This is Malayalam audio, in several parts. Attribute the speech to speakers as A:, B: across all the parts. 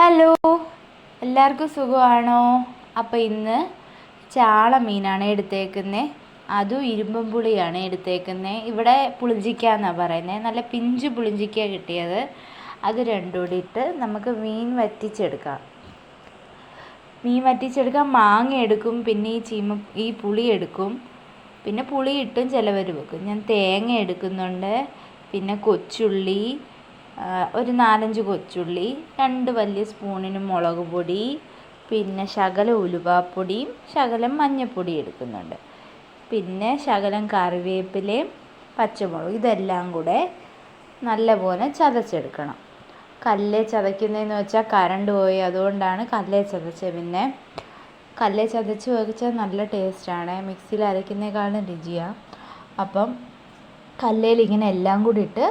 A: ഹലോ. എല്ലാവർക്കും സുഖമാണോ? അപ്പോൾ ഇന്ന് ചാള മീനാണ് എടുത്തേക്കുന്നത് അതും ഇരുമ്പം പുളിയാണ് എടുത്തേക്കുന്നത് ഇവിടെ പുളിഞ്ചിക്ക എന്നാണ് പറയുന്നത് നല്ല പിഞ്ച് പുളിഞ്ചിക്ക കിട്ടിയത്. അത് രണ്ടും കൂടി ഇട്ട് നമുക്ക് മീൻ വറ്റിച്ചെടുക്കാം. മീൻ വറ്റിച്ചെടുക്കാൻ മാങ്ങ എടുക്കും. പിന്നെ ഈ ചീമ ഈ പുളി എടുക്കും. പിന്നെ പുളി ഇട്ടും ചിലവർ വെക്കും. ഞാൻ തേങ്ങ എടുക്കുന്നുണ്ട്. പിന്നെ കൊച്ചുള്ളി ഒരു നാലഞ്ച് കൊച്ചുള്ളി രണ്ട് വലിയ സ്പൂണിന് മുളക് പൊടി പിന്നെ ശകലം ഉലുവാപ്പൊടിയും ശകലം മഞ്ഞൾപ്പൊടി എടുക്കുന്നുണ്ട്. പിന്നെ ശകലം കറിവേപ്പിലയും പച്ചമുളക് ഇതെല്ലാം കൂടെ നല്ലപോലെ ചതച്ചെടുക്കണം. കല്ലേ ചതയ്ക്കുന്നതെന്ന് വെച്ചാൽ കറണ്ട് പോയി അതുകൊണ്ടാണ് കല്ലേ ചതച്ചത്. പിന്നെ കല്ലേ ചതച്ച് വെച്ചാൽ നല്ല ടേസ്റ്റാണ്. മിക്സിയിൽ അരയ്ക്കുന്നതിനേക്കാളും രുചിയാണ്. അപ്പം കല്ലേൽ ഇങ്ങനെ എല്ലാം കൂടി ഇട്ട്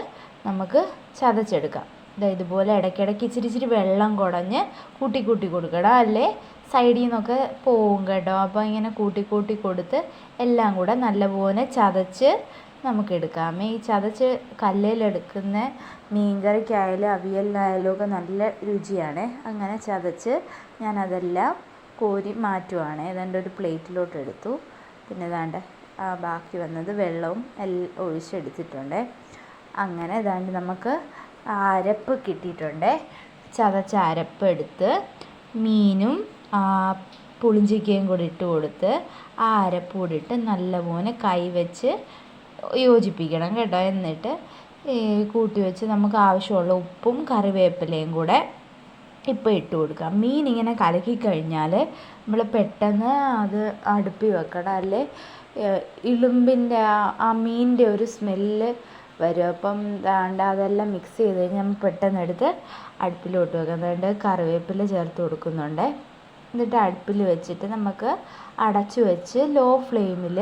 A: നമുക്ക് ചതച്ചെടുക്കാം. ഇതാ ഇതുപോലെ ഇടയ്ക്കിടയ്ക്ക് ഇച്ചിരി ഇച്ചിരി വെള്ളം കുടഞ്ഞ് കൂട്ടി കൂട്ടി കൊടുക്കണം അല്ലേ? സൈഡിൽ നിന്നൊക്കെ പോവും കേട്ടോ. അപ്പോൾ ഇങ്ങനെ കൂട്ടി കൂട്ടി കൊടുത്ത് എല്ലാം കൂടെ നല്ലപോലെ ചതച്ച് നമുക്ക് എടുക്കാം ഈ ചതച്ച് കല്ലേലെടുക്കുന്ന മീൻകറിക്കായാലും അവിയലിനായാലും ഒക്കെ നല്ല രുചിയാണ്. അങ്ങനെ ചതച്ച് ഞാനതെല്ലാം കോരി മാറ്റുവാണ്. ഏതാണ്ട് ഒരു പ്ലേറ്റിലോട്ട് എടുത്തു പിന്നെ ഏതാണ്ട് ബാക്കി വന്നത് വെള്ളവും എല്ലാം ഒഴിച്ചെടുത്തിട്ടുണ്ട്. അങ്ങനെ ഏതാണ്ട് നമുക്ക് അരപ്പ് കിട്ടിയിട്ടുണ്ട്. ചതച്ച അരപ്പ് എടുത്ത് മീനും പുളിഞ്ചിക്കയും കൂടി ഇട്ട് കൊടുത്ത് ആ അരപ്പ് കൂടി ഇട്ട് നല്ലപോലെ കൈ വെച്ച് യോജിപ്പിക്കണം കേട്ടോ. എന്നിട്ട് കൂട്ടി വെച്ച് നമുക്ക് ആവശ്യമുള്ള ഉപ്പും കറിവേപ്പിലയും കൂടെ ഇപ്പം ഇട്ട് കൊടുക്കാം. മീൻ ഇങ്ങനെ കലക്കി കഴിഞ്ഞാൽ നമ്മൾ പെട്ടെന്ന് അത് അടുപ്പി വെക്കണം. അല്ലേ? ഇളുമ്പിന്റെ ആ മീനിന്റെ ഒരു സ്മെല്ല് വരും. അപ്പം ദാണ്ട് അതെല്ലാം മിക്സ് ചെയ്ത് കഴിഞ്ഞാൽ നമ്മൾ പെട്ടെന്ന് എടുത്ത് അടുപ്പിലോട്ട് വെക്കാം. അതുകൊണ്ട് കറിവേപ്പില ചേർത്ത് കൊടുക്കുന്നുണ്ട്. എന്നിട്ട് അടുപ്പിൽ വെച്ചിട്ട് നമുക്ക് അടച്ചു വെച്ച് ലോ ഫ്ലെയിമിൽ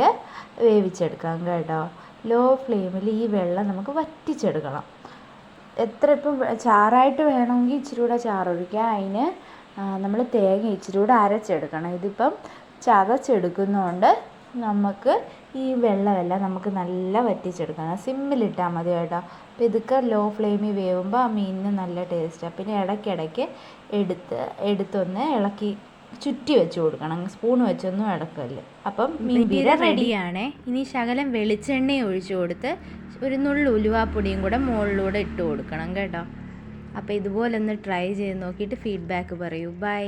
A: വേവിച്ചെടുക്കാം കേട്ടോ. ലോ ഫ്ലെയിമിൽ ഈ വെള്ളം നമുക്ക് വറ്റിച്ചെടുക്കണം. എത്ര ഇപ്പം ചാറായിട്ട് വേണമെങ്കിൽ ഇച്ചിരി കൂടെ ചാറൊഴിക്കാം. അതിന് നമ്മൾ തേങ്ങ ഇച്ചിരി കൂടെ അരച്ചെടുക്കണം. ഇതിപ്പം ചതച്ചെടുക്കുന്നതുകൊണ്ട് നമുക്ക് ഈ വെള്ളമെല്ലാം നമുക്ക് നല്ല വറ്റിച്ചെടുക്കണം. സിമ്മിലിട്ടാൽ മതി കേട്ടോ. അപ്പോൾ ഇതൊക്കെ ലോ ഫ്ലെയിമിൽ വേവുമ്പോൾ ആ മീനിന് നല്ല ടേസ്റ്റാണ് പിന്നെ ഇടയ്ക്കിടയ്ക്ക് എടുത്ത് എടുത്തൊന്ന് ഇളക്കി ചുറ്റി വെച്ച് കൊടുക്കണം. സ്പൂൺ വെച്ചൊന്നും ഇടക്കല്ല. അപ്പം മീൻ വിര റെഡിയാണേ. ഇനി ശകലം വെളിച്ചെണ്ണ ഒഴിച്ചു കൊടുത്ത് ഒരു നുള്ളു ഉലുവാപ്പൊടിയും കൂടെ മുകളിലൂടെ ഇട്ട് കൊടുക്കണം കേട്ടോ. അപ്പോൾ ഇതുപോലെ ഒന്ന് ട്രൈ ചെയ്ത് നോക്കിയിട്ട് ഫീഡ്ബാക്ക് പറയൂ. ബൈ